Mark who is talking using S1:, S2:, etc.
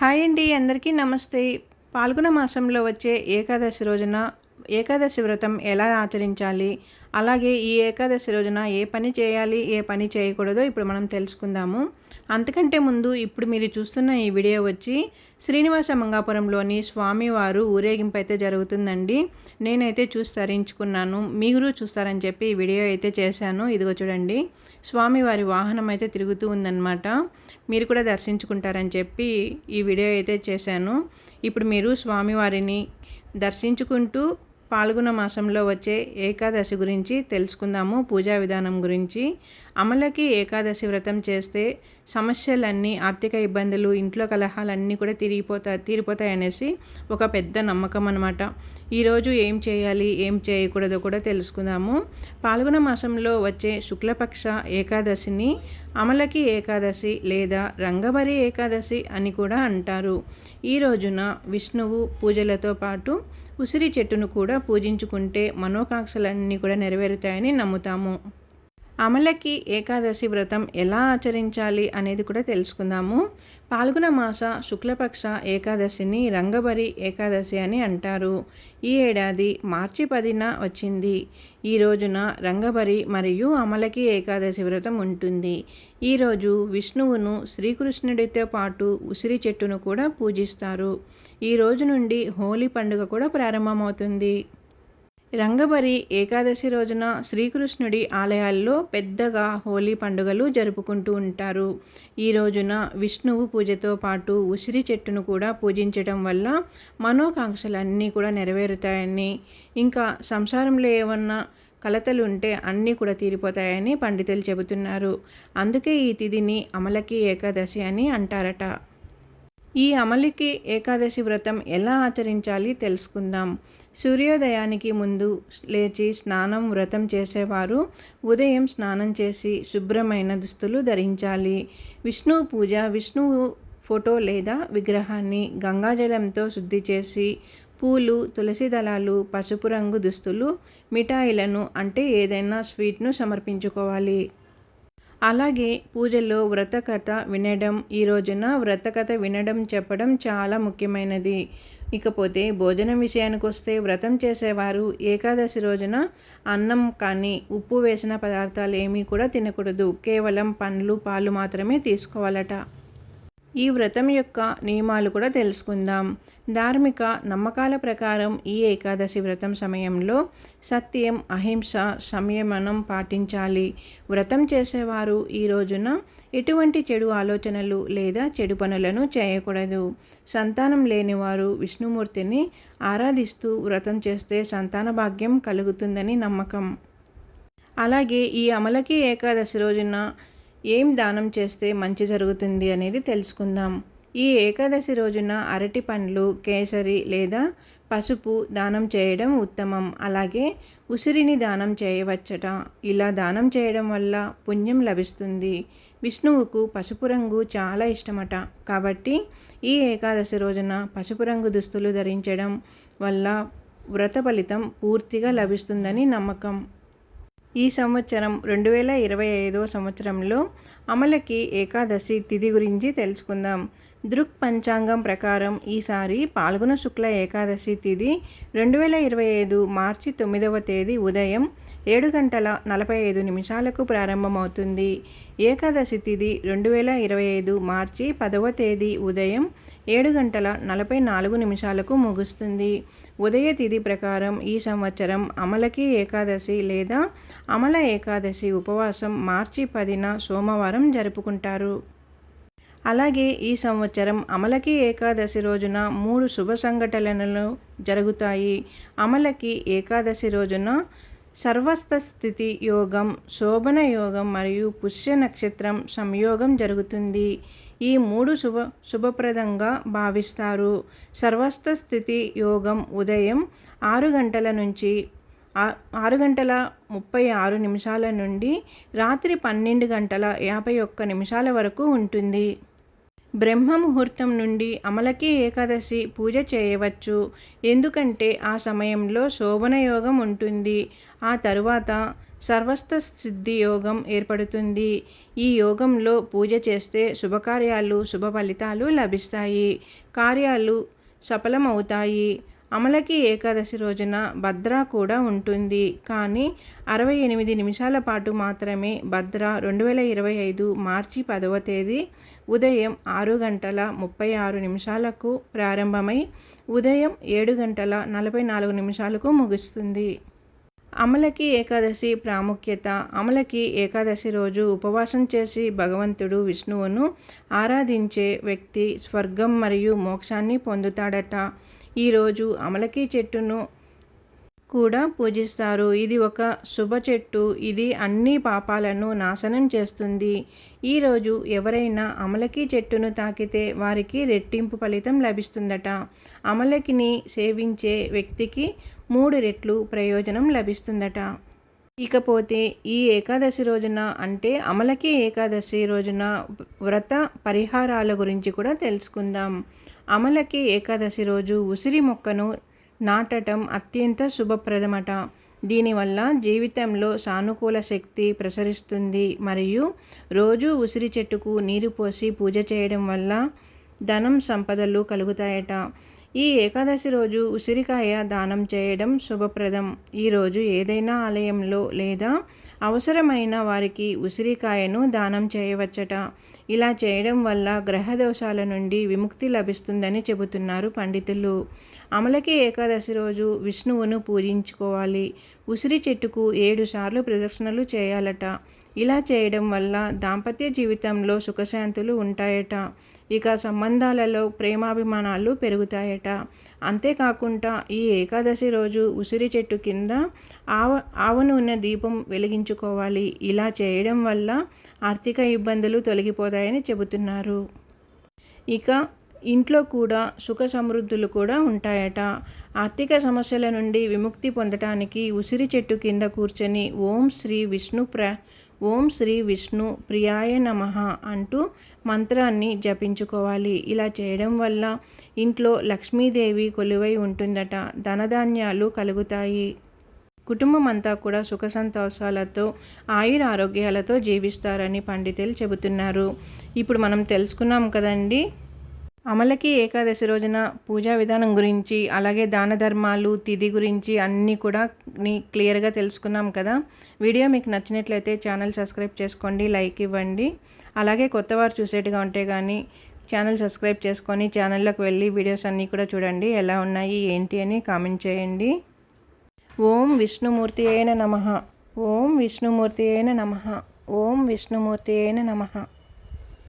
S1: Hi అండి అందరికీ నమస్తే. పాల్గొన మాసంలో వచ్చే ఏకాదశి రోజున ఏకాదశి వ్రతం ఎలా ఆచరించాలి? అలాగే ఈ ఏకాదశి రోజున ఏ పని చేయాలి ఏ పని చేయకూడదో ఇప్పుడు మనం తెలుసుకుందాము. అంతకంటే ముందు ఇప్పుడు మీరు చూస్తున్న ఈ వీడియో వచ్చి శ్రీనివాస మంగాపురంలోని స్వామివారు ఊరేగింపు అయితే జరుగుతుందండి. నేనైతే చూసి తరించుకున్నాను. మీరు చూస్తారని చెప్పి ఈ వీడియో అయితే చేశాను. ఇదిగో చూడండి. స్వామివారి వాహనం అయితే తిరుగుతూ ఉందన్నమాట. మీరు కూడా దర్శించుకుంటారని చెప్పి ఈ వీడియో అయితే చేశాను. ఇప్పుడు మీరు స్వామివారిని దర్శించుకుంటూ పాల్గొన మాసంలో వచ్చే ఏకాదశి గురించి తెలుసుకుందాము. పూజా విధానం గురించి. అమలకి ఏకాదశి వ్రతం చేస్తే సమస్యలన్నీ ఆర్థిక ఇబ్బందులు ఇంట్లో కలహాలన్నీ కూడా తిరిగిపోతా తీరిపోతాయి అనేసి ఒక పెద్ద నమ్మకం అనమాట ఈరోజు ఏం చేయాలి ఏం చేయకూడదో కూడా తెలుసుకుందాము. పాల్గొన మాసంలో వచ్చే శుక్లపక్ష ఏకాదశిని అమలకి ఏకాదశి లేదా రంగబరి ఏకాదశి అని కూడా అంటారు. ఈ రోజున విష్ణువు పూజలతో పాటు ఉసిరి చెట్టును కూడా పూజించుకుంటే మనోకాంక్షలన్నీ కూడా నెరవేరుతాయని నమ్ముతాము. అమలకి ఏకాదశి వ్రతం ఎలా ఆచరించాలి అనేది కూడా తెలుసుకుందాము. పాల్గొన మాస శుక్లపక్ష ఏకాదశిని రంగబరి ఏకాదశి అని అంటారు. ఈ ఏడాది మార్చి పదిన వచ్చింది. ఈ రోజున రంగబరి మరియు అమలకి ఏకాదశి వ్రతం ఉంటుంది. ఈరోజు విష్ణువును శ్రీకృష్ణుడితో పాటు ఉసిరి చెట్టును కూడా పూజిస్తారు. ఈ రోజు నుండి హోలీ పండుగ కూడా ప్రారంభమవుతుంది. రంగబరి ఏకాదశి రోజున శ్రీకృష్ణుడి ఆలయాల్లో పెద్దగా హోలీ పండుగలు జరుపుకుంటూ ఉంటారు. ఈ రోజున విష్ణువు పూజతో పాటు ఉసిరి చెట్టును కూడా పూజించడం వల్ల మనోకాంక్షలన్నీ కూడా నెరవేరుతాయని ఇంకా సంసారంలో ఏమన్నా కలతలు ఉంటే అన్నీ కూడా తీరిపోతాయని పండితులు చెబుతున్నారు. అందుకే ఈ తిథిని అమలకి ఏకాదశి అని అంటారట. ఈ అమలికి ఏకాదశి వ్రతం ఎలా ఆచరించాలి తెలుసుకుందాం. సూర్యోదయానికి ముందు లేచి స్నానం వ్రతం చేసేవారు ఉదయం స్నానం చేసి శుభ్రమైన దుస్తులు ధరించాలి. విష్ణువు పూజ విష్ణువు ఫోటో లేదా విగ్రహాన్ని గంగాజలంతో శుద్ధి చేసి పూలు తులసి దళాలు పసుపు రంగు దుస్తులు మిఠాయిలను అంటే ఏదైనా స్వీట్ను సమర్పించుకోవాలి. అలాగే పూజల్లో వ్రతకథ వినడం ఈ రోజున వ్రతకథ వినడం చెప్పడం చాలా ముఖ్యమైనది. ఇకపోతే భోజనం విషయానికి వస్తే వ్రతం చేసేవారు ఏకాదశి రోజున అన్నం కానీ ఉప్పు వేసిన పదార్థాలు ఏమీ కూడా తినకూడదు. కేవలం పండ్లు పాలు మాత్రమే తీసుకోవాలట. ఈ వ్రతం యొక్క నియమాలు కూడా తెలుసుకుందాం. ధార్మిక నమ్మకాల ప్రకారం ఈ ఏకాదశి వ్రతం సమయంలో సత్యం అహింస సంయమనం పాటించాలి. వ్రతం చేసేవారు ఈ రోజున ఎటువంటి చెడు ఆలోచనలు లేదా చెడు పనులను చేయకూడదు. సంతానం లేనివారు విష్ణుమూర్తిని ఆరాధిస్తూ వ్రతం చేస్తే సంతాన భాగ్యం కలుగుతుందని నమ్మకం. అలాగే ఈ అమలకి ఏకాదశి రోజున ఏం దానం చేస్తే మంచి జరుగుతుంది అనేది తెలుసుకుందాం. ఈ ఏకాదశి రోజున అరటి పండ్లు కేసరి లేదా పసుపు దానం చేయడం ఉత్తమం. అలాగే ఉసిరిని దానం చేయవచ్చట. ఇలా దానం చేయడం వల్ల పుణ్యం లభిస్తుంది. విష్ణువుకు పసుపు రంగు చాలా ఇష్టమట. కాబట్టి ఈ ఏకాదశి రోజున పసుపు రంగు దుస్తులు ధరించడం వల్ల వ్రత ఫలితం పూర్తిగా లభిస్తుందని నమ్మకం. ఈ సంవత్సరం రెండు వేల ఇరవై ఐదో సంవత్సరంలో అమలకి ఏకాదశి తిథి గురించి తెలుసుకుందాం. దృక్ పంచాంగం ప్రకారం ఈసారి పాల్గొన శుక్ల ఏకాదశి తిథి రెండు వేల ఇరవై ఐదు మార్చి తొమ్మిదవ తేదీ ఉదయం ఏడు గంటల నలభై ఐదు నిమిషాలకు ప్రారంభమవుతుంది. ఏకాదశి తిథి రెండు వేల ఇరవై ఐదు మార్చి పదవ తేదీ ఉదయం ఏడు గంటల నలభై నాలుగు నిమిషాలకు ముగుస్తుంది. ఉదయ తిథి ప్రకారం ఈ సంవత్సరం అమలకి ఏకాదశి లేదా అమల ఏకాదశి ఉపవాసం మార్చి పదిన సోమవారం జరుపుకుంటారు. అలాగే ఈ సంవత్సరం అమలకి ఏకాదశి రోజున మూడు శుభ సంఘటనలు జరుగుతాయి. అమలకి ఏకాదశి రోజున సర్వస్థ స్థితి యోగం శోభన యోగం మరియు పుష్య నక్షత్రం సంయోగం జరుగుతుంది. ఈ మూడు శుభ శుభప్రదంగా భావిస్తారు. సర్వస్థ స్థితి యోగం ఉదయం ఆరు గంటల నుంచి ఆరు గంటల ముప్పై ఆరు నిమిషాల నుండి రాత్రి పన్నెండు గంటల యాభై ఒక్క నిమిషాల వరకు ఉంటుంది. బ్రహ్మ ముహూర్తం నుండి అమలకి ఏకాదశి పూజ చేయవచ్చు. ఎందుకంటే ఆ సమయంలో శోభనయోగం ఉంటుంది. ఆ తరువాత సర్వస్థ సిద్ధి యోగం ఏర్పడుతుంది. ఈ యోగంలో పూజ చేస్తే శుభకార్యాలు శుభ ఫలితాలు లభిస్తాయి. కార్యాలు సఫలమవుతాయి. అమలకి ఏకాదశి రోజున భద్ర కూడా ఉంటుంది. కానీ అరవై ఎనిమిది నిమిషాల పాటు మాత్రమే భద్ర రెండు వేల ఇరవై ఐదు మార్చి పదవ తేదీ ఉదయం ఆరు గంటల ముప్పై ఆరు నిమిషాలకు ప్రారంభమై ఉదయం ఏడు గంటల నలభై నాలుగు నిమిషాలకు ముగుస్తుంది. అమలకి ఏకాదశి ప్రాముఖ్యత. అమలకి ఏకాదశి రోజు ఉపవాసం చేసి భగవంతుడు విష్ణువును ఆరాధించే వ్యక్తి స్వర్గం మరియు మోక్షాన్ని పొందుతాడట. ఈరోజు అమలకి చెట్టును కూడా పూజిస్తారు. ఇది ఒక శుభ చెట్టు. ఇది అన్ని పాపాలను నాశనం చేస్తుంది. ఈరోజు ఎవరైనా అమలకి చెట్టును తాకితే వారికి రెట్టింపు ఫలితం లభిస్తుందట. అమలకిని సేవించే వ్యక్తికి మూడు రెట్లు ప్రయోజనం లభిస్తుందట. ఇకపోతే ఈ ఏకాదశి రోజున అంటే అమలకి ఏకాదశి రోజున వ్రత పరిహారాల గురించి కూడా తెలుసుకుందాం. అమలకి ఏకాదశి రోజు ఉసిరి మొక్కను నాటటం అత్యంత శుభప్రదమట. దీనివల్ల జీవితంలో సానుకూల శక్తి ప్రసరిస్తుంది. మరియు రోజు ఉసిరి చెట్టుకు నీరు పోసి పూజ చేయడం వల్ల ధనం సంపదలు కలుగుతాయట. ఈ ఏకాదశి రోజు ఉసిరికాయ దానం చేయడం శుభప్రదం. ఈరోజు ఏదైనా ఆలయంలో లేదా అవసరమైన వారికి ఉసిరికాయను దానం చేయవచ్చట. ఇలా చేయడం వల్ల గ్రహ దోషాల నుండి విముక్తి లభిస్తుందని చెబుతున్నారు పండితులు. అమలకి ఏకాదశి రోజు విష్ణువును పూజించుకోవాలి. ఉసిరి చెట్టుకు ఏడు సార్లు ప్రదక్షిణలు చేయాలట. ఇలా చేయడం వల్ల దాంపత్య జీవితంలో సుఖశాంతులు ఉంటాయట. ఇక సంబంధాలలో ప్రేమాభిమానాలు పెరుగుతాయట. అంతేకాకుండా ఈ ఏకాదశి రోజు ఉసిరి చెట్టు కింద ఆవ ఆవ నూనె దీపం వెలిగించుకోవాలి. ఇలా చేయడం వల్ల ఆర్థిక ఇబ్బందులు తొలగిపోతాయి తొలగిపోతాయని చెబుతున్నారు. ఇక ఇంట్లో కూడా సుఖ సమృద్ధులు కూడా ఉంటాయట. ఆర్థిక సమస్యల నుండి విముక్తి పొందటానికి ఉసిరి చెట్టు కింద కూర్చొని ఓం శ్రీ విష్ణు ప్ర ఓం శ్రీ విష్ణు ప్రియాయ నమ అంటూ మంత్రాన్ని జపించుకోవాలి. ఇలా చేయడం వల్ల ఇంట్లో లక్ష్మీదేవి కొలువై ఉంటుందట. ధనధాన్యాలు కలుగుతాయి. కుటుంబం అంతా కూడా సుఖ సంతోషాలతో ఆయుర ఆరోగ్యాలతో జీవిస్తారని పండితులు చెబుతున్నారు. ఇప్పుడు మనం తెలుసుకున్నాం కదండి. అమలకి ఏకాదశి రోజున పూజా విధానం గురించి అలాగే దాన ధర్మాలు తిథి గురించి అన్నీ కూడా నీ క్లియర్గా తెలుసుకున్నాం కదా. వీడియో మీకు నచ్చినట్లయితే ఛానల్ సబ్స్క్రైబ్ చేసుకోండి లైక్ ఇవ్వండి. అలాగే కొత్త వారు చూసేట్టుగా ఉంటే కానీ ఛానల్ సబ్స్క్రైబ్ చేసుకొని ఛానల్లోకి వెళ్ళి వీడియోస్ అన్నీ కూడా చూడండి. ఎలా ఉన్నాయి ఏంటి అని కామెంట్ చేయండి. ఓం విష్ణుమూర్తి అయిన నమ ఓం విష్ణుమూర్తి అయిన నమ ఓం విష్ణుమూర్తి అయిన నమ